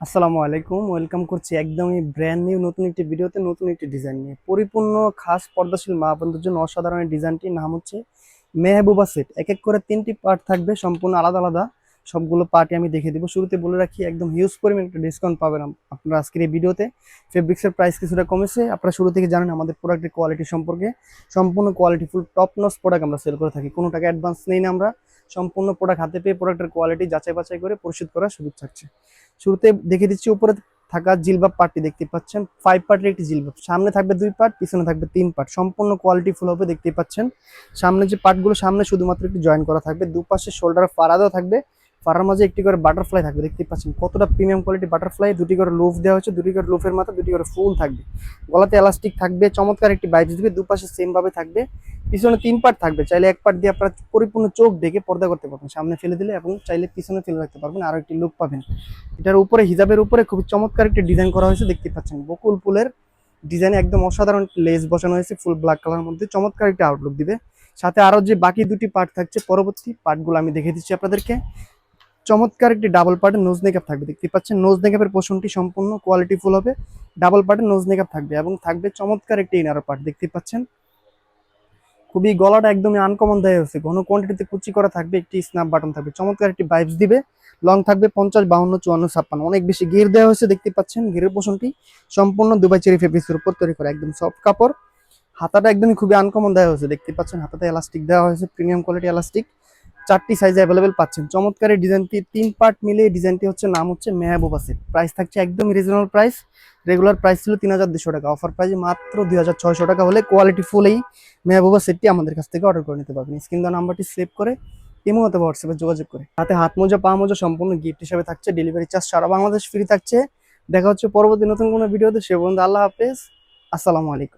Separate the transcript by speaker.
Speaker 1: আসসালামু আলাইকুম, ওয়েলকাম করছি একদমই ব্র্যান্ড নিউ নতুন একটি ভিডিওতে, নতুন একটি ডিজাইন নিয়ে। পরিপূর্ণ, খাস, পর্দাশীল, মা বন্ধুর জন্য অসাধারণ ডিজাইনটির নাম হচ্ছে মেহবুবা সেট। এক এক করে তিনটি পার্ট থাকবে, সম্পূর্ণ আলাদা আলাদা। সবগুলো পার্টই আমি দেখে দিব। শুরুতে বলে রাখি, একদম হিউজ পরিমাণ একটা ডিসকাউন্ট পাবেন আপনারা আজকের এই ভিডিওতে। ফেব্রিক্সের প্রাইস কিছুটা কমেছে। আপনারা শুরু থেকে জানেন আমাদের প্রোডাক্টের কোয়ালিটি সম্পর্কে। সম্পূর্ণ কোয়ালিটি ফুল টপ নস প্রোডাক্ট আমরা সেল করে থাকি। কোনো টাকা অ্যাডভান্স নেই না আমরা। সম্পূর্ণ প্রোডাক্ট হাতে পেয়ে প্রোডাক্টের কোয়ালিটি যাচাই বাছাই করে পরিশোধ করার সুযোগ থাকছে। শুরুতে দেখে দিচ্ছি, উপরে থাকা জিলবাব পার্টটি দেখতে পাচ্ছেন। ফাইভ পার্টের একটি জিলবাব। সামনে থাকবে দুই পার্ট পিছনে থাকবে তিন পার্ট সম্পূর্ণ কোয়ালিটি ফুল হবে দেখতে পাচ্ছেন। সামনে যে পার্টগুলো সামনে শুধুমাত্র একটি জয়েন করা থাকবে। দুপাশে শোল্ডার ফারাদাও থাকবে। ফারার মাঝে একটি করে বাটারফ্লাই থাকবে দেখতে পাচ্ছেন কতটা প্রিমিয়াম কোয়ালিটি বাটারফ্লাই দুটি করে লুফ দেওয়া হচ্ছে দুটি করে লুফের মাথা, দুটি করে ফুল থাকবে। গলাতে এলাস্টিক থাকবে, চমৎকার একটি বাইজ দিবে, দুপাশে সেম ভাবে থাকবে, পিছনে তিন পার্ট থাকবে, চাইলে এক পার্ট দিয়ে আপনারা পরিপূর্ণ চোখ ডেকে পর্দা করতে পারবেন, সামনে ফেলে দিলে এবং চাইলে পিছনে ফেলে রাখতে পারবেন, আরও একটি লুক পাবেন। এটার উপরে, হিজাবের উপরে খুব চমৎকার একটি ডিজাইন করা হয়েছে দেখতে পাচ্ছেন বকুল ফুলের ডিজাইনে একদম অসাধারণ লেস বসানো হয়েছে, ফুল ব্ল্যাক কালার মধ্যে চমৎকার একটা আউটলুক দিবে। সাথে আরও যে বাকি দুটি পার্ট থাকছে, পরবর্তী পার্টগুলো আমি দেখে দিচ্ছি আপনাদেরকে। চমৎকার একটি ডাবল পার্টের নোজ মেকআপ থাকবে। দেখতে পাচ্ছেন নোজ মেকআপের পোষণটি সম্পূর্ণ কোয়ালিটি ফুল হবে। ডাবল পার্টের নোজ মেকআপ থাকবে এবং থাকবে চমৎকার একটি ইনার পার্ট দেখতে পাচ্ছেন। খুবই গলাটা একদমই আনকমন দেওয়া হয়েছে। ঘন কোয়ান্টিটিতে কুচি করা থাকবে, একটি স্ন্যাপ বাটন থাকবে। চমৎকার একটি বাইপস দিবে। লং থাকবে পঞ্চাশ, বাউন্ন, চুয়ান্ন, ছাপ্পান্ন। অনেক বেশি গির দেওয়া হয়েছে দেখতে পাচ্ছেন। গিরের পোষণটি সম্পূর্ণ দুবাই চেরি ফেব্রিক্সের উপর তৈরি করা, একদম সফট কাপড়। হাতাটা একদমই খুবই আনকমন দেওয়া হয়েছে দেখতে পাচ্ছেন। হাতাতে এলাস্টিক দেওয়া হয়েছে প্রিমিয়াম কোয়ালিটি এলাস্টিক চারটি সাইজে অ্যাভেলেবেল পাচ্ছেন। চমৎকার এই ডিজাইনটি তিন পার্ট মিলে এই ডিজাইনটি হচ্ছে নাম হচ্ছে মেহাবুবা সেট প্রাইস থাকছে একদম রিজনেবল প্রাইস রেগুলার প্রাইস ছিল তিন হাজার দুশো টাকা। অফার প্রাইস মাত্র দুই হাজার ছয়শো টাকা হলে কোয়ালিটি ফুল এই মেহবুবা সেটটি আমাদের কাছ থেকে অর্ডার করে নিতে পারবেন। স্ক্রিন দেওয়া নাম্বারটি সেভ করে ইমো অথবা হোয়াটসঅ্যাপে যোগাযোগ করে। তাতে হাত মোজা, পা মোজা সম্পূর্ণ গিফট হিসাবে থাকছে। ডেলিভারি চার্জ সারা বাংলাদেশ ফ্রি থাকছে। দেখা হচ্ছে পরবর্তী নতুন কোনো ভিডিওতে সে বন্ধু আল্লাহ হাফেজ। আসসালামু আলাইকুম।